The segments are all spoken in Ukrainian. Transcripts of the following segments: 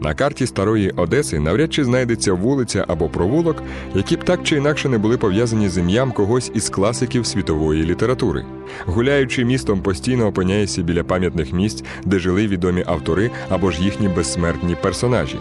На карті старої Одеси навряд чи знайдеться вулиця або провулок, які б так чи інакше не були пов'язані з ім'ям когось із класиків світової літератури. Гуляючи містом, постійно опиняєшся біля пам'ятних місць, де жили відомі автори або ж їхні безсмертні персонажі.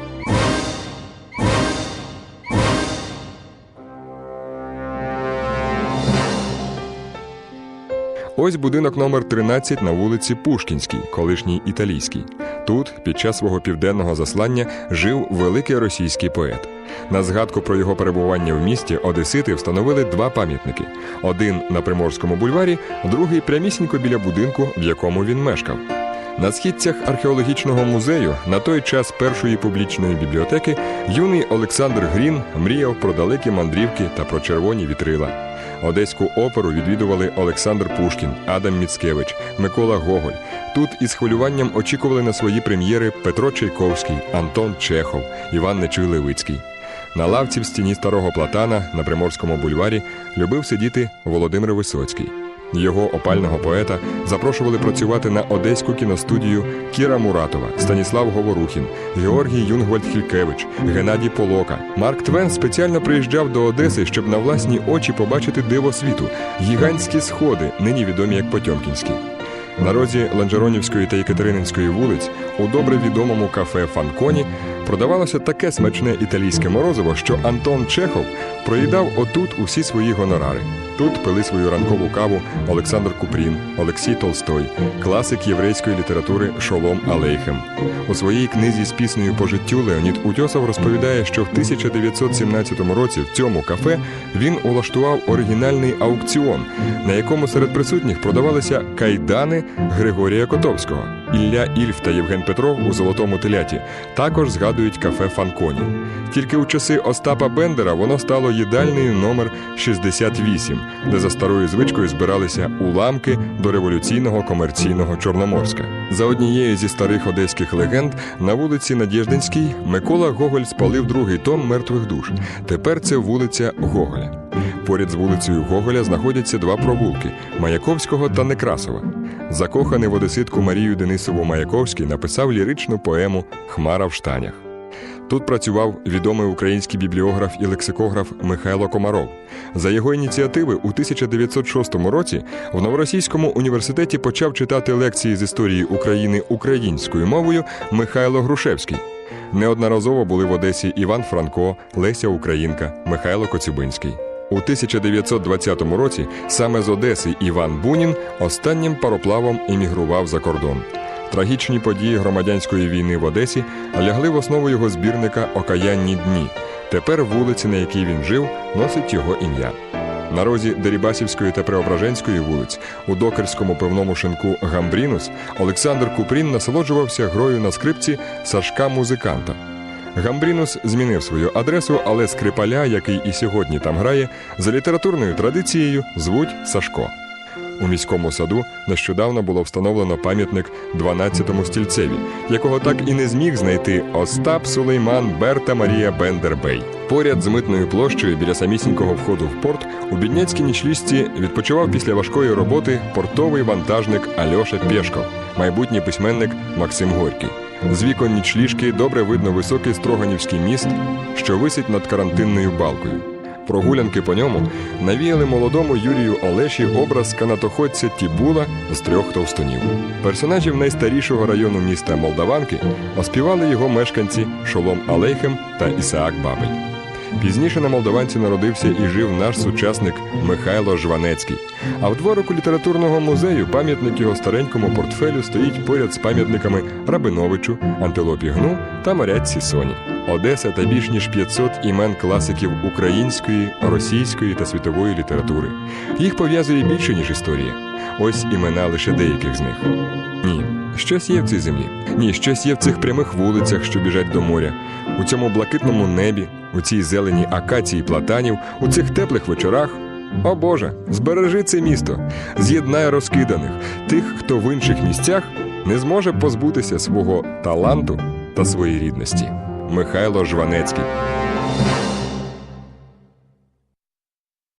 Ось будинок номер 13 на вулиці Пушкінській, колишній італійський. Тут, під час свого південного заслання, жив великий російський поет. На згадку про його перебування в місті Одесити встановили два пам'ятники: один на Приморському бульварі, другий прямісінько біля будинку, в якому він мешкав. На східцях археологічного музею на той час першої публічної бібліотеки юний Олександр Грін мріяв про далекі мандрівки та про червоні вітрила. Одеську оперу відвідували Олександр Пушкін, Адам Міцкевич, Микола Гоголь. Тут із хвилюванням очікували на свої прем'єри Петро Чайковський, Антон Чехов, Іван Нечуй Левицький. На лавці в стіні старого платана на Приморському бульварі любив сидіти Володимир Висоцький. Його опального поета запрошували працювати на одеську кіностудію Кіра Муратова, Станіслав Говорухін, Георгій Юнгвальд Хількевич, Геннадій Полока. Марк Твен спеціально приїжджав до Одеси, щоб на власні очі побачити диво світу гігантські сходи, нині відомі як Потьомкінські. На розі Ланжеронівської та Єкатерининської вулиць у добре відомому кафе Фанконі продавалося таке смачне італійське морозиво, що Антон Чехов проїдав отут усі свої гонорари. Тут пили свою ранкову каву Олександр Купрін, Олексій Толстой, класик єврейської літератури Шолом Алейхем. У своїй книзі з піснею по життю Леонід Утьосов розповідає, що в 1917 році в цьому кафе він улаштував оригінальний аукціон, на якому серед присутніх продавалися кайдани Григорія Котовського. Ілля Ільф та Євген Петров у золотому теляті також згадують кафе Фанконі. Тільки у часи Остапа Бендера воно стало їдальнею номер 68, де за старою звичкою збиралися уламки до революційного комерційного Чорноморська. За однією зі старих одеських легенд на вулиці Надєждинській Микола Гоголь спалив другий том мертвих душ. Тепер це вулиця Гоголя. Поряд з вулицею Гоголя знаходяться два провулки Маяковського та Некрасова. Закоханий в одеситку Марію Денисову Маяковський написав ліричну поему Хмара в штанях. Тут працював відомий український бібліограф і лексикограф Михайло Комаров. За його ініціативи у 1906 році в Новоросійському університеті почав читати лекції з історії України українською мовою Михайло Грушевський. Неодноразово були в Одесі Іван Франко, Леся Українка, Михайло Коцюбинський. У 1920 році саме з Одеси Іван Бунін останнім пароплавом емігрував за кордон. Трагічні події громадянської війни в Одесі лягли в основу його збірника Окаянні дні. Тепер вулиця, на якій він жив, носить його ім'я. На розі Дерібасівської та Преображенської вулиць у докерському пивному шинку Гамбрінус Олександр Купрін насолоджувався грою на скрипці Сашка музиканта. Гамбрінус змінив свою адресу, але скрипаля, який і сьогодні там грає, за літературною традицією звуть Сашко. У міському саду нещодавно було встановлено пам'ятник 12-му стільцеві, якого так і не зміг знайти Остап Сулейман Берта Марія Бендербей. Поряд з митною площею біля самісінького входу в порт у бідняцькій нічлісті відпочивав після важкої роботи портовий вантажник Альоша Пєшков, майбутній письменник Максим Горький. З вікон нічліжки добре видно високий строганівський міст, що висить над карантинною балкою. Прогулянки по ньому навіяли молодому Юрію Олеші образ канатоходця Тібула з трьох товстунів. Персонажів найстарішого району міста Молдаванки оспівали його мешканці Шолом Алейхем та Ісаак Бабель. Пізніше на Молдаванці народився і жив наш сучасник Михайло Жванецький. А в дворику літературного музею пам'ятник його старенькому портфелю стоїть поряд з пам'ятниками Рабиновичу, Антилопі Гну та Морятці Соні. Одеса та більш ніж 500 імен класиків української, російської та світової літератури. Їх пов'язує більше, ніж історія. Ось імена лише деяких з них. Ні, щось є в цій землі. Ні, щось є в цих прямих вулицях, що біжать до моря, у цьому блакитному небі, у цій зелені акації платанів, у цих теплих вечорах. О Боже, збережи це місто, з'єднай розкиданих, тих, хто в інших місцях не зможе позбутися свого таланту та своєї рідності. Михайло Жванецький